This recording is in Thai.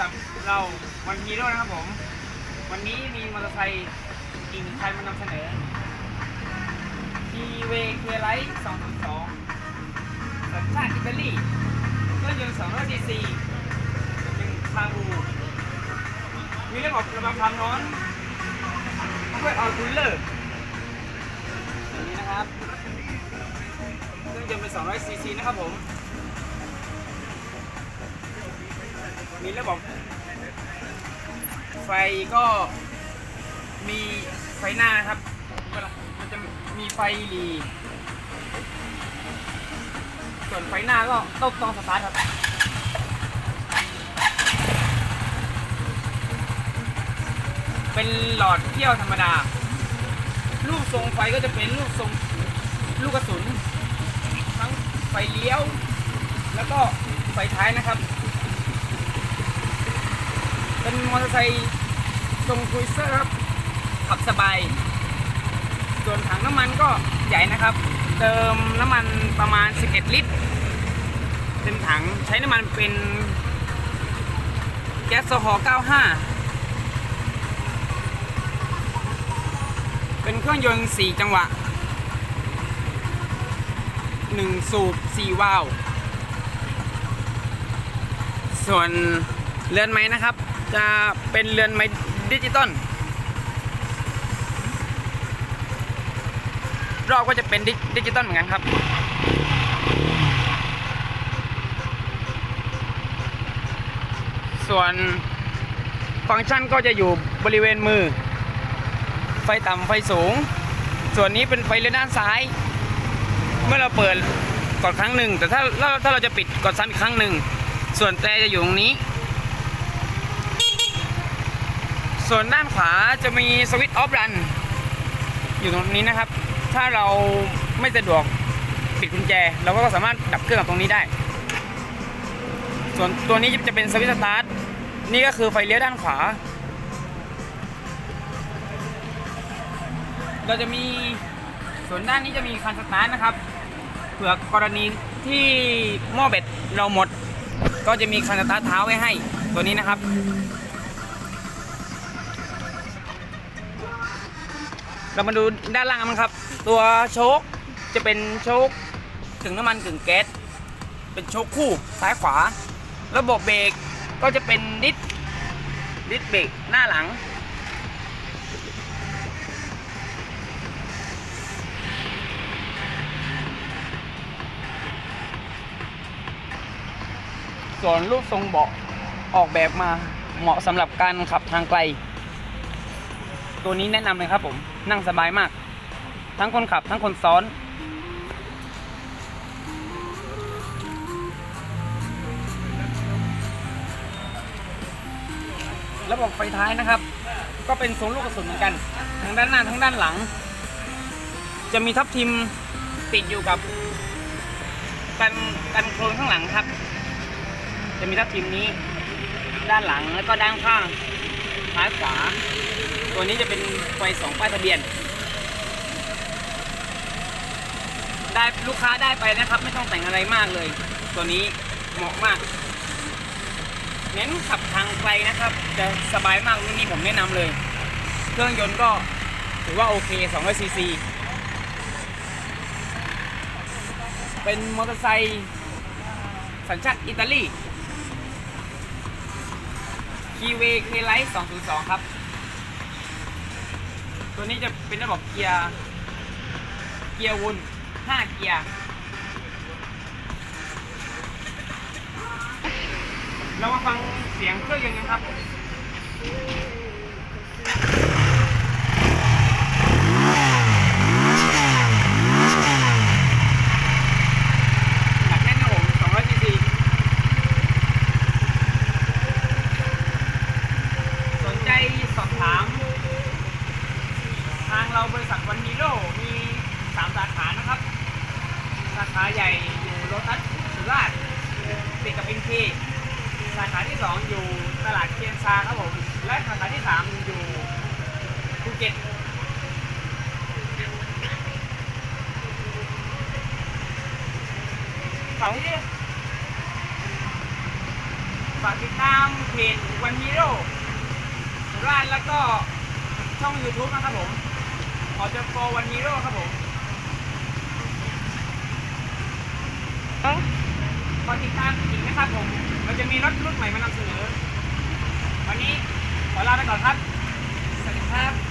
กับเราวันฮีโร่นะครับผม วันนี้มีมอเตอร์ไซค์อีกหนึ่งคันมานำเสนอ TV k l i g h t 202สัญชาติอิตาลีเครื่องยนต์200 cc เป็นคาบูมีระบบระบายความร้อนด้วยออคูลเลอร์นี้นะครับ เครื่องยนต์เป็น200 cc นะครับผม มีระบบไฟก็มีไฟหน้านะครับมันจะมีไฟหลีส่วนไฟหน้าก็ต้องต้องสตาร์ทครับเป็นหลอดเที่ยวธรรมดารูปทรงไฟก็จะเป็นรูปทรงลูกกระสุน ทั้งไฟเลี้ยว แล้วก็ไฟท้ายนะครับ เป็นมอเตอร์ไซค์ทรงครูเซอร์ครับ ขับสบาย ส่วนถังน้ำมันก็ใหญ่นะครับ เติมน้ำมันประมาณ 11 ลิตร เป็นถังใช้น้ำมันเป็นแก๊สโซฮอล์95 เป็นเครื่องยนต์ 4 จังหวะ 1 สูบ 4 วาล์วส่วนเรือนไม้นะครับ จะเป็นเรือนไม้ดิจิตอลรอบก็จะเป็นดิดจิตอลเหมือนกันครับ ส่วนฟังก์ชันก็จะอยู่บริเวณมือ ไฟต่ำไฟสูง ส่วนนี้เป็นไฟเลี้ยวด้านซ้าย เมื่อเราเปิดกดครั้งหนึ่ง แต่ถ้าถ้าถ้าเราจะปิดกดซ้ำอีกครั้งหนึ่ง ส่วนแต่จะอยู่ตรงนี้ ส่วนด้านขวาจะมีสวิตช์ออฟรันอยู่ตรงนี้นะครับ ถ้าเราไม่สะดวกปิดกุญแจ เราก็สามารถดับเครื่องกับตรงนี้ได้ ส่วนตัวนี้จะเป็นสวิตช์สตาร์ทนี่ก็คือไฟเลี้ยวด้านขวา เราจะมีส่วนด้านนี้จะมีคันสตาร์ทนะครับ เผื่อกรณีที่หม้อเบ็ดเราหมด ก็จะมีคันสตาร์ทเท้าไว้ให้ตัวนี้นะครับ เรามาดูด้านล่างกันครับ ตัวโชคจะเป็นโชคกึ่งน้ำมันกึ่งแก๊สเป็นโชคคู่ซ้ายขวา ระบบเบรกก็จะเป็นดิสดิสเบรกหน้าหลัง ส่วนรูปทรงเบาะออกแบบมาเหมาะสำหรับการขับทางไกล ตัวนี้แนะนำเลยครับ ผม นั่งสบายมาก ทั้งคนขับทั้งคนซ้อน ระบบไฟท้ายนะครับ ก็เป็นทรงลูกกระสุนเหมือนกัน ทั้งด้านหน้าทั้งด้านหลัง จะมีทับทิมติดอยู่กับกันกันโครงข้างหลังครับ จะมีทับทิมนี้ ด้านหลังแล้วก็ด้านข้างซ้ายขวา ตัวนี้จะเป็นไฟสองป้ายทะเบียน ได้ลูกค้าได้ไปนะครับ ไม่ต้องแต่งอะไรมากเลย ตัวนี้เหมาะมาก เน้นขับทางไกลนะครับ จะสบายมากรุ่นนี้ผมแนะนำเลย เครื่องยนต์ก็ถือว่าโอเค200ซีซีเป็นมอเตอร์ไซค์สัญชาติอิตาลีคีเวเคไลท์202 ครับ ตัวนี้จะเป็นระบบเกียร์ เกียร์วน5เกียร์ เรามาฟังเสียงเครื่องยนต์กันครับ หนักแน่นนะผม200ซีซี สนใจสอบถาม ทางเราบริษัทวันฮีโร่มีสามสาขานะครับ สาขาใหญ่อยู่โล ตัสสุราษฎร์ติดกับเอ็นเคสาขาที่ 2 อยู่ตลาดเคียนซาครับผม และสาขาที่ 3 อยู่ภูเก็ตฝั่งนี้ดิฝฝากติดตามเพจวันฮีโร่สุราษฎร์แล้วก็ช่อง YouTube นะครับผม ขอจะโฟวันฮีโร่ครับผม ขอติดตามอีกนะครับผม เราจะมีรถรุ่นใหม่มานำเสนอ วันนี้ขอลาไปก่อนครับ สวัสดีครับ